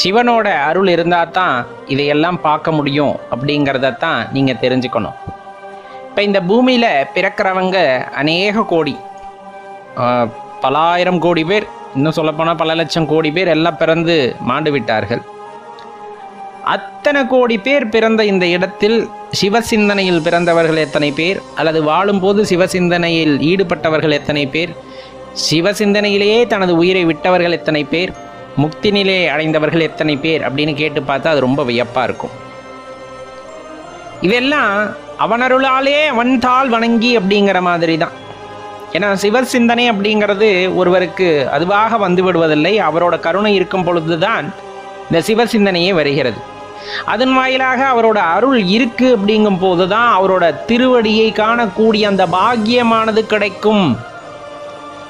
சிவனோட அருள் இருந்தால் தான் இதையெல்லாம் பார்க்க முடியும் அப்படிங்கிறத தான் நீங்கள் தெரிஞ்சுக்கணும். இப்போ இந்த பூமியில் பிறக்கிறவங்க அநேக கோடி பலாயிரம் கோடி பேர் இன்னும் சொல்லப்போனால் பல லட்சம் கோடி பேர் எல்லாம் பிறந்து மாண்டு விட்டார்கள். அத்தனை கோடி பேர் பிறந்த இந்த இடத்தில் சிவசிந்தனையில் பிறந்தவர்கள் எத்தனை பேர்? அல்லது வாழும்போது சிவசிந்தனையில் ஈடுபட்டவர்கள் எத்தனை பேர்? சிவசிந்தனையிலேயே தனது உயிரை விட்டவர்கள் எத்தனை பேர்? முக்தி நிலை அடைந்தவர்கள் எத்தனை பேர் அப்படின்னு கேட்டு பார்த்தா அது ரொம்ப வியப்பாக இருக்கும். இதெல்லாம் அவனருளாலே அவன்தாள் வணங்கி அப்படிங்கிற மாதிரி தான் ஏன்னா சிவசிந்தனை அப்படிங்கிறது ஒருவருக்கு அதுவாக வந்து விடுவதில்லை அவரோட கருணை இருக்கும் பொழுதுதான் இந்த சிவசிந்தனையே வருகிறது. அதன் வாயிலாக அவரோட அருள் இருக்கு அப்படிங்கும் போது தான் அவரோட திருவடியை காணக்கூடிய அந்த பாக்கியமானது கிடைக்கும்.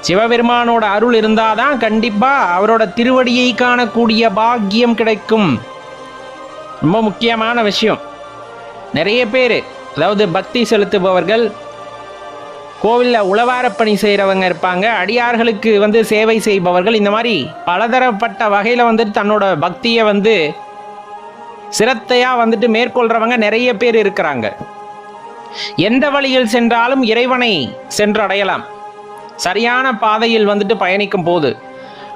சிவபெருமானோட அருள் இருந்தாதான் கண்டிப்பா அவரோட திருவடியை காணக்கூடிய பாக்கியம் கிடைக்கும். ரொம்ப முக்கியமான விஷயம். நிறைய பேர் அதாவது பக்தி செலுத்துபவர்கள் கோவிலில் உளவாரப்பணி செய்கிறவங்க இருப்பாங்க. அடியார்களுக்கு வந்து சேவை செய்பவர்கள். இந்த மாதிரி பலதரப்பட்ட வகையில் வந்துட்டு தன்னோட பக்தியை வந்து சிரத்தையாக வந்துட்டு மேற்கொள்கிறவங்க நிறைய பேர் இருக்கிறாங்க. எந்த வழியில் சென்றாலும் இறைவனை சென்று அடையலாம் சரியான பாதையில் வந்துட்டு பயணிக்கும் போது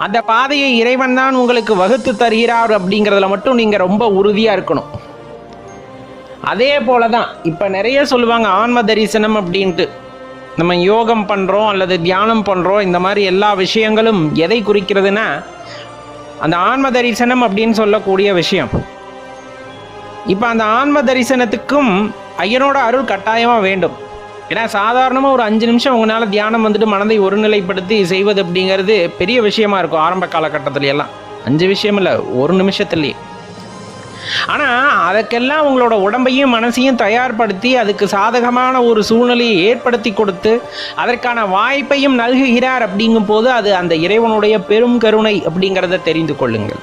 அந்த பாதையை இறைவன் தான் உங்களுக்கு வகுத்து தருகிறார் அப்படிங்கிறதுல மட்டும் நீங்கள் ரொம்ப உறுதியாக இருக்கணும். அதே போல தான் இப்போ நிறைய சொல்லுவாங்க ஆன்ம தரிசனம் அப்படின்ட்டு. நம்ம யோகம் பண்ணுறோம் அல்லது தியானம் பண்ணுறோம் இந்த மாதிரி எல்லா விஷயங்களும் எதை குறிக்கிறதுனா அந்த ஆன்ம தரிசனம் அப்படின்னு சொல்லக்கூடிய விஷயம். இப்போ அந்த ஆன்ம தரிசனத்துக்கும் ஐயனோட அருள் கட்டாயமாக வேண்டும். ஏன்னா சாதாரணமாக ஒரு அஞ்சு நிமிஷம் உங்களால் தியானம் வந்துட்டு மனதை ஒருநிலைப்படுத்தி செய்வது அப்படிங்கிறது பெரிய விஷயமா இருக்கும் ஆரம்ப காலகட்டத்துல எல்லாம் அஞ்சு விஷயம் இல்லை ஒரு நிமிஷத்துலேயே ஆனால் அதுக்கெல்லாம் உங்களோட உடம்பையும் மனசையும் தயார்படுத்தி அதுக்கு சாதகமான ஒரு சூழ்நிலையை ஏற்படுத்தி கொடுத்து அதற்கான வாய்ப்பையும் நல்குகிறார் அப்படிங்கும் போது அது அந்த இறைவனுடைய பெரும் கருணை அப்படிங்கிறத தெரிந்து கொள்ளுங்கள்.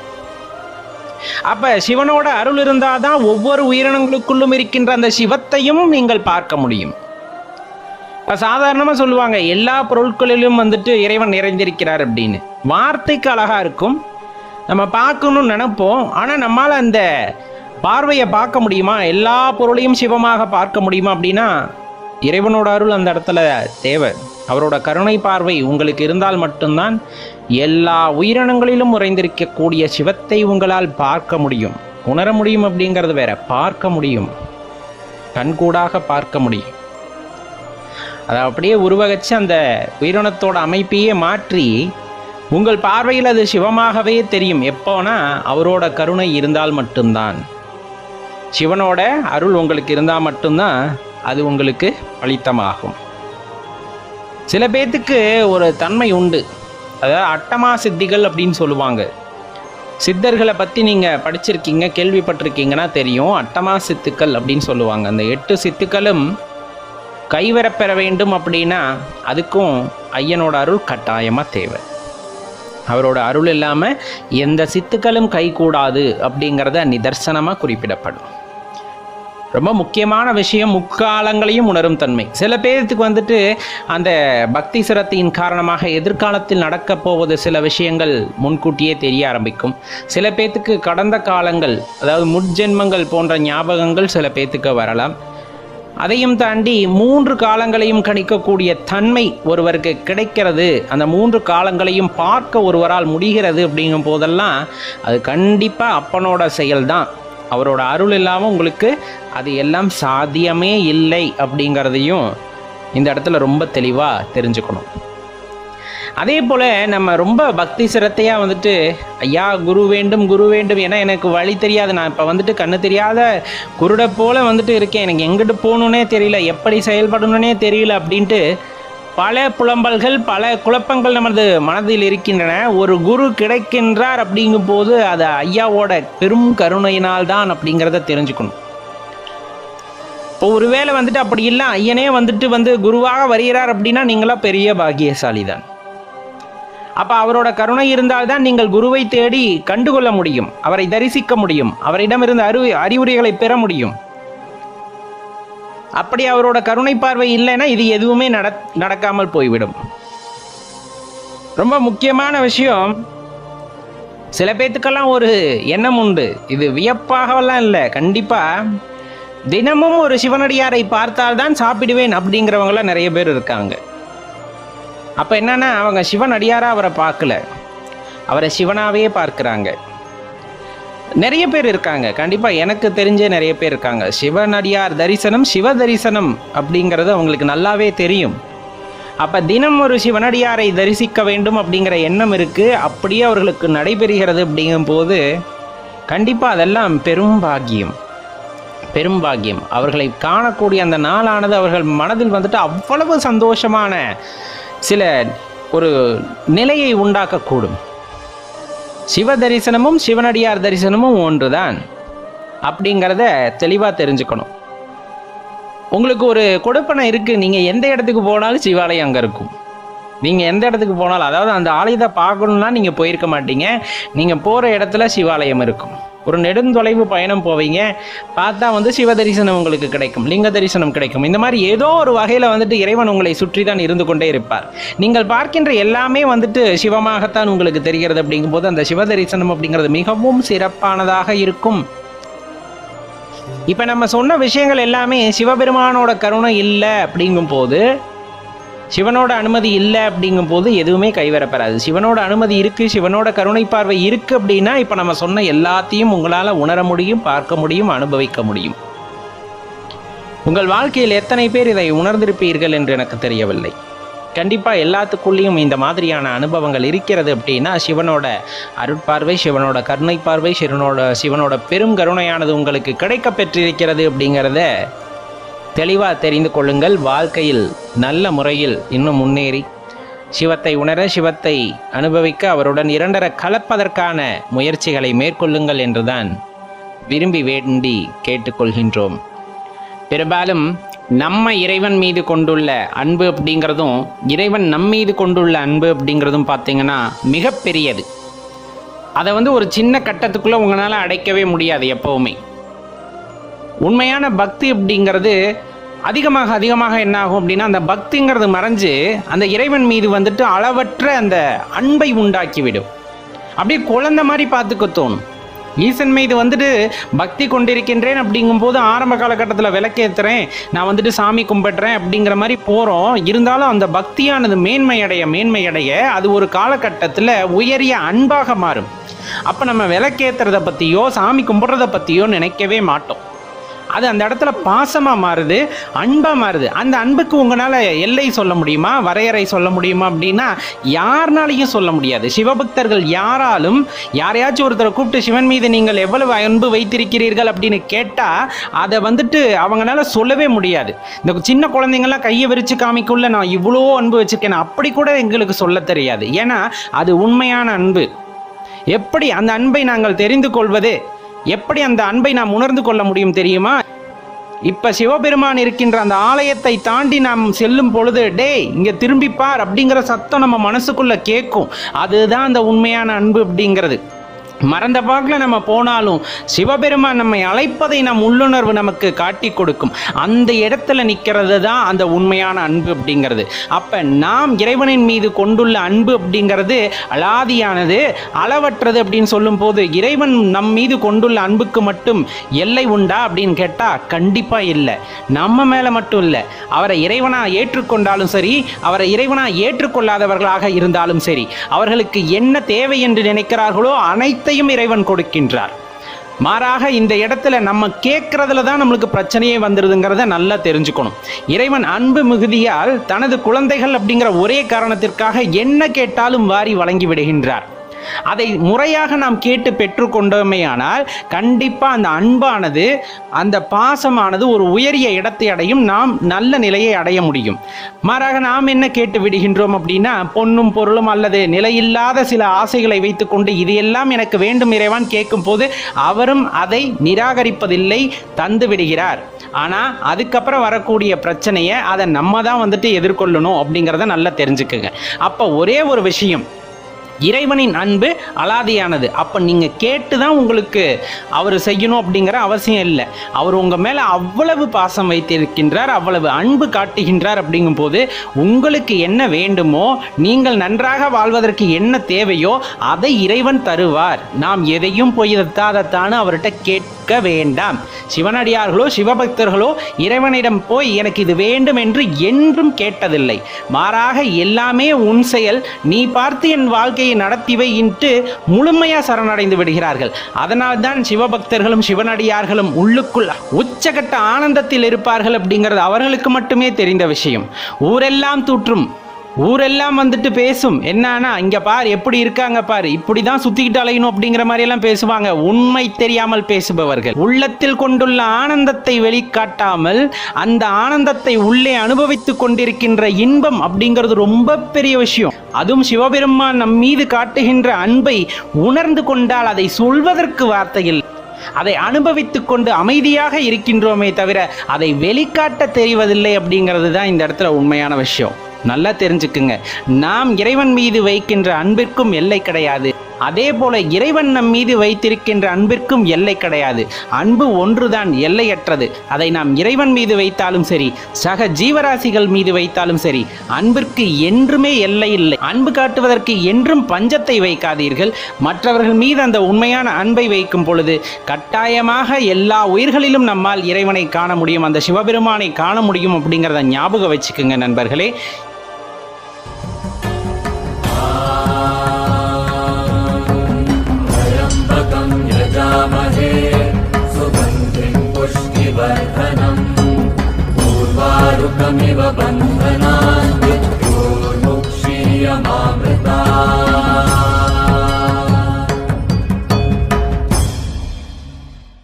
அப்ப சிவனோட அருள் இருந்தாதான் ஒவ்வொரு உயிரினங்களுக்குள்ளும் இருக்கின்ற அந்த சிவத்தையும் நீங்கள் பார்க்க முடியும். இப்போ சாதாரணமாக சொல்லுவாங்க எல்லா பொருட்களிலும் வந்துட்டு இறைவன் நிறைந்திருக்கிறார் அப்படின்னு. வார்த்தைக்கு அழகாக இருக்கும். நம்ம பார்க்கணும்னு நினைப்போம். ஆனால் நம்மால் அந்த பார்வையை பார்க்க முடியுமா? எல்லா பொருளையும் சிவமாக பார்க்க முடியுமா அப்படின்னா இறைவனோட அருள் அந்த இடத்துல தேவை. அவரோட கருணை பார்வை உங்களுக்கு இருந்தால் மட்டும்தான் எல்லா உயிரினங்களிலும் உறைந்திருக்கக்கூடிய சிவத்தை உங்களால் பார்க்க முடியும். உணர முடியும் அப்படிங்கிறது வேற பார்க்க முடியும். கண்கூடாக பார்க்க முடியும். அதை அப்படியே உருவகிச்சு அந்த உயிரினத்தோட அமைப்பையே மாற்றி உங்கள் பார்வையில் அது சிவமாகவே தெரியும். எப்போனா அவரோட கருணை இருந்தால் மட்டும்தான். சிவனோட அருள் உங்களுக்கு இருந்தால் மட்டும்தான் அது உங்களுக்கு பலித்தமாகும். சில பேர்த்துக்கு ஒரு தன்மை உண்டு. அதாவது அட்டமா சித்திகள் அப்படின்னு சொல்லுவாங்க. சித்தர்களை பற்றி நீங்கள் படிச்சிருக்கீங்க கேள்விப்பட்டிருக்கீங்கன்னா தெரியும். அட்டமா சித்துக்கள் அப்படின்னு சொல்லுவாங்க. அந்த எட்டு சித்துக்களும் கைவரப்பெற வேண்டும் அப்படின்னா அதுக்கும் ஐயனோட அருள் கட்டாயமாக தேவை. அவரோட அருள் இல்லாமல் எந்த சித்துக்களும் கைகூடாது அப்படிங்கிறத நிதர்சனமாக குறிப்பிடப்படும். ரொம்ப முக்கியமான விஷயம் முக்காலங்களையும் உணரும் தன்மை. சில பேர்த்துக்கு வந்துட்டு அந்த பக்தி சிரத்தையின் காரணமாக எதிர்காலத்தில் நடக்கப் போவது சில விஷயங்கள் முன்கூட்டியே தெரிய ஆரம்பிக்கும். சில பேர்த்துக்கு கடந்த காலங்கள் அதாவது முற்ஜென்மங்கள் போன்ற ஞாபகங்கள் சில பேர்த்துக்கு வரலாம். அதையும் தாண்டி மூன்று காலங்களையும் கணிக்கக்கூடிய தன்மை ஒருவருக்கு கிடைக்கிறது. அந்த மூன்று காலங்களையும் பார்க்க ஒருவரால் முடிகிறது அப்படிங்கும் போதெல்லாம் அது கண்டிப்பாக அப்பனோட செயல்தான். அவரோட அருள் இல்லாமல் உங்களுக்கு அது எல்லாம் சாத்தியமே இல்லை அப்படிங்கிறதையும் இந்த இடத்துல ரொம்ப தெளிவாக தெரிஞ்சுக்கணும். அதே போல் நம்ம ரொம்ப பக்தி சிரத்தையாக வந்துட்டு ஐயா குரு வேண்டும் குரு வேண்டும் ஏன்னா எனக்கு வழி தெரியாது. நான் இப்போ வந்துட்டு கண்ணு தெரியாத குருடை போல் வந்துட்டு இருக்கேன். எனக்கு எங்கிட்டு போகணுன்னே தெரியல. எப்படி செயல்படணுன்னே தெரியல அப்படின்ட்டு பல புலம்பல்கள் பல குழப்பங்கள் நமது மனதில் இருக்கின்றன. ஒரு குரு கிடைக்கின்றார் அப்படிங்கும் போது அது ஐயாவோட பெரும் கருணையினால் தான் அப்படிங்கிறத தெரிஞ்சுக்கணும். இப்போ ஒருவேளை வந்துட்டு அப்படி இல்லை. ஐயனே வந்துட்டு வந்து குருவாக வருகிறார் அப்படின்னா நீங்களாம் பெரிய பாக்கியசாலி தான் அப்ப அவரோட கருணை இருந்தால்தான் நீங்கள் குருவை தேடி கண்டுகொள்ள முடியும் அவரை தரிசிக்க முடியும் அவரிடமிருந்து அறிவு அறிவுரைகளை பெற முடியும். அப்படி அவரோட கருணை பார்வை இல்லைன்னா இது எதுவுமே நட நடக்காமல் போய்விடும். ரொம்ப முக்கியமான விஷயம் சில பேத்துக்கெல்லாம் ஒரு எண்ணம் உண்டு. இது வியப்பாகவெல்லாம் இல்லை. கண்டிப்பாக தினமும் ஒரு சிவனடியாரை பார்த்தால்தான் சாப்பிடுவேன் அப்படிங்கிறவங்களாம் நிறைய பேர் இருக்காங்க. அப்போ என்னன்னா அவங்க சிவன் அடியாராக அவரை பார்க்கல. அவரை சிவனாவே பார்க்குறாங்க. நிறைய பேர் இருக்காங்க. கண்டிப்பாக எனக்கு தெரிஞ்ச நிறைய பேர் இருக்காங்க. சிவனடியார் தரிசனம் சிவ தரிசனம் அப்படிங்கிறது அவங்களுக்கு நல்லாவே தெரியும். அப்போ தினம் ஒரு சிவனடியாரை தரிசிக்க வேண்டும் அப்படிங்கிற எண்ணம் இருக்குது அப்படியே அவர்களுக்கு நடைபெறுகிறது அப்படிங்கும்போது கண்டிப்பாக அதெல்லாம் பெரும் பாக்கியம். பெரும் பாக்கியம். அவர்களை காணக்கூடிய அந்த நாளானது அவர்கள் மனதில் வந்துட்டு அவ்வளவு சந்தோஷமான சில ஒரு நிலையை உண்டாக்கக்கூடும். சிவ தரிசனமும் சிவனடியார் தரிசனமும் ஒன்றுதான். அப்படிங்கிறத தெளிவாக தெரிஞ்சுக்கணும். உங்களுக்கு ஒரு கொடுப்பனை இருக்குது நீங்கள் எந்த இடத்துக்கு போனாலும் சிவாலயம் அங்கே இருக்கும். நீங்கள் எந்த இடத்துக்கு போனாலும் அதாவது அந்த ஆலயத்தை பார்க்கணுன்னா நீங்கள் போயிருக்க மாட்டீங்க. நீங்கள் போகிற இடத்துல சிவாலயம் இருக்கும். ஒரு நெடுந்தொலைவு பயணம் போவீங்க. பார்த்தா வந்து சிவ தரிசனம் உங்களுக்கு கிடைக்கும் லிங்க தரிசனம் கிடைக்கும். இந்த மாதிரி ஏதோ ஒரு வகையில் வந்துட்டு இறைவன் உங்களை சுற்றி தான் இருந்து கொண்டே இருப்பார். நீங்கள் பார்க்கின்ற எல்லாமே வந்துட்டு சிவமாகத்தான் உங்களுக்கு தெரிகிறது அப்படிங்கும்போது அந்த சிவ தரிசனம் அப்படிங்கிறது மிகவும் சிறப்பானதாக இருக்கும். இப்போ நம்ம சொன்ன விஷயங்கள் எல்லாமே சிவபெருமானோட கருணை இல்லை அப்படிங்கும்போது சிவனோட அனுமதி இல்லை அப்படிங்கும்போது எதுவுமே கைவரப்பெறாது சிவனோட அனுமதி இருக்குது சிவனோட கருணை பார்வை இருக்குது அப்படின்னா இப்போ நம்ம சொன்ன எல்லாத்தையும் உங்களால் உணர முடியும் பார்க்க முடியும் அனுபவிக்க முடியும். உங்கள் வாழ்க்கையில் எத்தனை பேர் இதை உணர்ந்திருப்பீர்கள் என்று எனக்கு தெரியவில்லை. கண்டிப்பாக எல்லாத்துக்குள்ளேயும் இந்த மாதிரியான அனுபவங்கள் இருக்கிறது அப்படின்னா சிவனோட அருட்பார்வை சிவனோட கருணை பார்வை சிவனோட சிவனோட பெரும் கருணையானது உங்களுக்கு கிடைக்க பெற்றிருக்கிறது அப்படிங்கிறத தெளிவாக தெரிந்து கொள்ளுங்கள். வாழ்க்கையில் நல்ல முறையில் இன்னும் முன்னேறி சிவத்தை உணர சிவத்தை அனுபவிக்க அவருடன் இரண்டர கலப்பதற்கான முயற்சிகளை மேற்கொள்ளுங்கள் என்றுதான் விரும்பி வேண்டி கேட்டுக்கொள்கின்றோம். பெரும்பாலும் நம்ம இறைவன் மீது கொண்டுள்ள அன்பு அப்படிங்கிறதும் இறைவன் நம் மீது கொண்டுள்ள அன்பு அப்படிங்கிறதும் பார்த்தீங்கன்னா மிகப்பெரியது. அதை வந்து ஒரு சின்ன கட்டத்துக்குள்ளே உங்களால் அடைக்கவே முடியாது எப்போவுமே. உண்மையான பக்தி அப்படிங்கிறது அதிகமாக அதிகமாக என்ன ஆகும் அப்படின்னா அந்த பக்திங்கிறது மறைஞ்சு அந்த இறைவன் மீது வந்துட்டு அளவற்ற அந்த அன்பை உண்டாக்கிவிடும். அப்படியே குழந்தை மாதிரி பார்த்துக்க தோணும். ஈசன் மீது வந்துட்டு பக்தி கொண்டிருக்கின்றேன் அப்படிங்கும்போது ஆரம்ப காலகட்டத்தில் விளக்கேற்றுறேன் நான் வந்துட்டு சாமி கும்பிட்றேன் அப்படிங்கிற மாதிரி போகிறோம் இருந்தாலும் அந்த பக்தியானது மேன்மையடைய மேன்மையடைய அது ஒரு காலகட்டத்தில் உயரிய அன்பாக மாறும். அப்போ நம்ம விளக்கேற்றுறதை பற்றியோ சாமி கும்பிட்றத பற்றியோ நினைக்கவே மாட்டோம். அது அந்த இடத்துல பாசமாக மாறுது அன்பாக மாறுது. அந்த அன்புக்கு உங்களால் எல்லை சொல்ல முடியுமா? வரையறை சொல்ல முடியுமா அப்படின்னா யாருனாலையும் சொல்ல முடியாது. சிவபக்தர்கள் யாராலும் யாரையாச்சும் ஒருத்தரை கூப்பிட்டு சிவன் மீது நீங்கள் எவ்வளவு அன்பு வைத்திருக்கிறீர்கள்? அப்படின்னு கேட்டால் அதை வந்துட்டு அவங்களால சொல்லவே முடியாது. இந்த சின்ன குழந்தைங்கள்லாம் கையை விரித்து காமிக்குள்ள நான் இவ்வளோ அன்பு வச்சுருக்கேன். அப்படி கூட எங்களுக்கு சொல்ல தெரியாது. ஏன்னா அது உண்மையான அன்பு. எப்படி அந்த அன்பை நாங்கள் தெரிந்து கொள்வது? எப்படி அந்த அன்பை நாம் உணர்ந்து கொள்ள முடியும் தெரியுமா? இப்ப சிவபெருமான் இருக்கின்ற அந்த ஆலயத்தை தாண்டி நாம் செல்லும் பொழுது டேய் இங்க திரும்பி பார் அப்படிங்கிற சத்தம் நம்ம மனசுக்குள்ள கேட்கும். அதுதான் அந்த உண்மையான அன்பு அப்படிங்கிறது. மறந்த பாக்கில் நம்ம போனாலும் சிவபெருமான் நம்மை அழைப்பதை நம் உள்ளுணர்வு நமக்கு காட்டி கொடுக்கும். அந்த இடத்துல நிற்கிறது தான் அந்த உண்மையான அன்பு அப்படிங்கிறது. அப்போ நாம் இறைவனின் மீது கொண்டுள்ள அன்பு அப்படிங்கிறது அலாதியானது அளவற்றது அப்படின்னு சொல்லும்போது இறைவன் நம் மீது கொண்டுள்ள அன்புக்கு மட்டும் எல்லை உண்டா அப்படின்னு கேட்டால் கண்டிப்பாக இல்லை. நம்ம மேலே மட்டும் இல்லை. அவரை இறைவனாக ஏற்றுக்கொண்டாலும் சரி அவரை இறைவனாக ஏற்றுக்கொள்ளாதவர்களாக இருந்தாலும் சரி அவர்களுக்கு என்ன தேவை என்று நினைக்கிறார்களோ அனைத்து அனைத்தையும் இறைவன் கொடுக்கின்றார். மாறாக இந்த இடத்துல நம்ம கேட்கறதுல தான் நம்மளுக்கு பிரச்சனையே வந்துடுதுங்கிறத நல்லா தெரிஞ்சுக்கணும். இறைவன் அன்பு மிகுதியால் தனது குழந்தைகள் அப்படிங்கிற ஒரே காரணத்திற்காக என்ன கேட்டாலும் வாரி வழங்கி விடுகின்றார். அதை முறையாக நாம் கேட்டு பெற்றுக்கொண்டோமேயானால் கண்டிப்பாக அந்த அன்பானது அந்த பாசமானது ஒரு உயரிய இடத்தை அடையும் நாம் நல்ல நிலையை அடைய முடியும். மாறாக நாம் என்ன கேட்டு விடுகின்றோம் அப்படின்னா பொன்னும் பொருளும் அல்லது நிலையில்லாத சில ஆசைகளை வைத்துக்கொண்டு இது எல்லாம் எனக்கு வேண்டும் இறைவான் கேட்கும் போது அவரும் அதை நிராகரிப்பதில்லை தந்து விடுகிறார். ஆனால் அதுக்கப்புறம் வரக்கூடிய பிரச்சனையை அதை நம்ம தான் வந்துட்டு எதிர்கொள்ளணும் அப்படிங்கிறத நல்லா தெரிஞ்சுக்குங்க. அப்போ ஒரே ஒரு விஷயம் இறைவனின் அன்பு அலாதியானது. அப்போ நீங்கள் கேட்டு தான் உங்களுக்கு அவர் செய்யணும் அப்படிங்கிற அவசியம் இல்லை. அவர் உங்கள் மேலே அவ்வளவு பாசம் வைத்திருக்கின்றார் அவ்வளவு அன்பு காட்டுகின்றார் அப்படிங்கும்போது உங்களுக்கு என்ன வேண்டுமோ நீங்கள் நன்றாக வாழ்வதற்கு என்ன தேவையோ அதை இறைவன் தருவார். நாம் எதையும் போய் தத்தாதத்தான்னு அவர்கிட்ட கேட்க வேண்டாம். சிவனடியார்களோ சிவபக்தர்களோ இறைவனிடம் போய் எனக்கு இது வேண்டும் என்று என்றும் கேட்டதில்லை. மாறாக எல்லாமே உன் செயல். நீ பார்த்து என் வாழ்க்கையை நடத்திவை இன்று முழுமையா சரணடைந்து விடுகிறார்கள். அதனால்தான் சிவபக்தர்களும் சிவனடியார்களும் உள்ளுக்குள் உச்சகட்ட ஆனந்தத்தில் இருப்பார்கள் அப்படிங்கிறது அவர்களுக்கு மட்டுமே தெரிந்த விஷயம். ஊரெல்லாம் தூற்றும். ஊரெல்லாம் வந்துட்டு பேசும். என்னன்னா இங்க பார் எப்படி இருக்காங்க பார். இப்படி தான் சுத்திக்கிட்டு அலையணும் அப்படிங்கிற மாதிரி எல்லாம் பேசுவாங்க. உண்மை தெரியாமல் பேசுபவர்கள். உள்ளத்தில் கொண்டுள்ள ஆனந்தத்தை வெளிக்காட்டாமல் அந்த ஆனந்தத்தை உள்ளே அனுபவித்துக் கொண்டிருக்கின்ற இன்பம் அப்படிங்கிறது ரொம்ப பெரிய விஷயம். அதுவும் சிவபெருமான் நம் மீது காட்டுகின்ற அன்பை உணர்ந்து கொண்டால் அதை சொல்வதற்கு வார்த்தையில் அதை அனுபவித்துக் கொண்டு அமைதியாக இருக்கின்றோமே தவிர அதை வெளிக்காட்ட தெரிவதில்லை அப்படிங்கிறது தான் இந்த இடத்துல உண்மையான விஷயம். நல்லா தெரிஞ்சுக்குங்க. நாம் இறைவன் மீது வைக்கின்ற அன்பிற்கும் எல்லை கிடையாது. அதே போல இறைவன் நம் மீது வைத்திருக்கின்ற அன்பிற்கும் எல்லை கிடையாது. அன்பு ஒன்றுதான் எல்லையற்றது. அதை நாம் இறைவன் மீது வைத்தாலும் சரி சக ஜீவராசிகள் மீது வைத்தாலும் சரி அன்பிற்கு என்றுமே எல்லை இல்லை. அன்பு காட்டுவதற்கு என்றும் பஞ்சத்தை வைக்காதீர்கள். மற்றவர்கள் மீது அந்த உண்மையான அன்பை வைக்கும் பொழுது கட்டாயமாக எல்லா உயிர்களிலும் நம்மால் இறைவனை காண முடியும் அந்த சிவபெருமானை காண முடியும் அப்படிங்கிறத ஞாபகம் வச்சுக்கோங்க நண்பர்களே. वन्दना मृत्यो लोक्षियमा